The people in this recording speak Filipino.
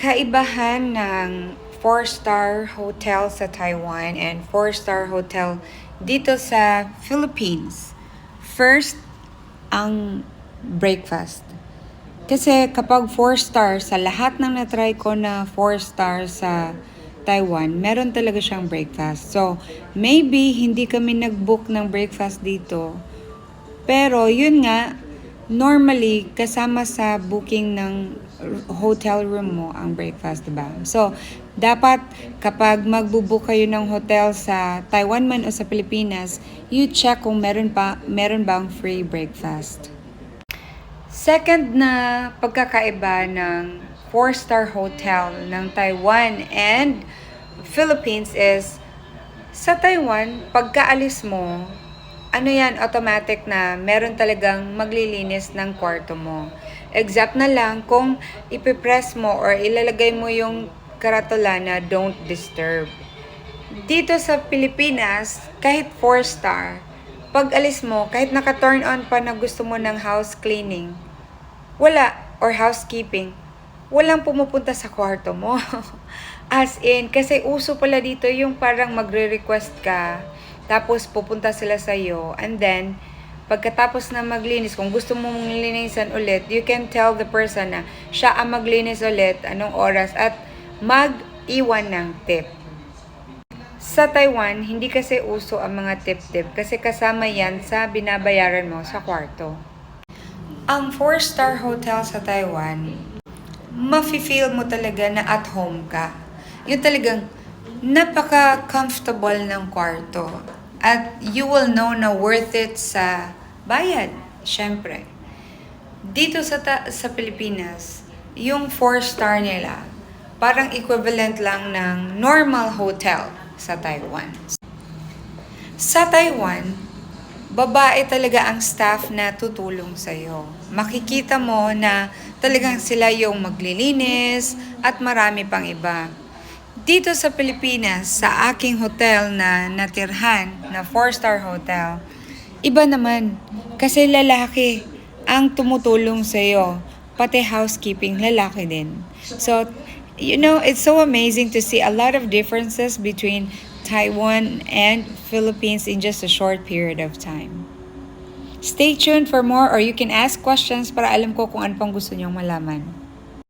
Kaibahan ng 4-star hotel sa Taiwan and 4-star hotel dito sa Philippines. First, ang breakfast. Kasi kapag 4-star, sa lahat ng natry ko na 4-star sa Taiwan, meron talaga siyang breakfast. So, maybe hindi kami nag-book ng breakfast dito. Pero, yun nga, normally, kasama sa booking ng hotel room mo ang breakfast, diba? So, dapat kapag magbubook kayo ng hotel sa Taiwan man o sa Pilipinas, you check kung meron pa meron bang free breakfast. Second na pagkakaiba ng four-star hotel ng Taiwan and Philippines is sa Taiwan, pagkaalis mo, ano yan, automatic na meron talagang maglilinis ng kwarto mo. Exact na lang kung ipipress mo or ilalagay mo yung karatula na don't disturb. Dito sa Pilipinas, kahit 4-star, pag alis mo, kahit naka-turn on pa na gusto mo ng house cleaning, wala, or housekeeping, walang pumupunta sa kwarto mo. As in, kasi uso pala dito yung parang magre-request ka, tapos pupunta sila sa'yo, and then, pagkatapos na maglinis, kung gusto mo mong linisan ulit, you can tell the person na siya ang maglinis ulit, anong oras, at mag-iwan ng tip. Sa Taiwan, hindi kasi uso ang mga tip-tip kasi kasama yan sa binabayaran mo sa kwarto. Ang 4-star hotel sa Taiwan, mafe-feel mo talaga na at home ka. Yung talagang napaka-comfortable ng kwarto. At you will know na worth it sa bayad, syempre. Dito sa, ta- sa Pilipinas, yung 4-star nila, parang equivalent lang ng normal hotel sa Taiwan. Sa Taiwan, babae talaga ang staff na tutulong sa'yo. Makikita mo na talagang sila yung maglilinis at marami pang iba. Dito sa Pilipinas, sa aking hotel na natirhan, na 4-star hotel, iba naman. Kasi lalaki ang tumutulong sa'yo. Pati housekeeping, lalaki din. So, you know, it's so amazing to see a lot of differences between Taiwan and Philippines in just a short period of time. Stay tuned for more or you can ask questions para alam ko kung ano pang gusto niyong malaman.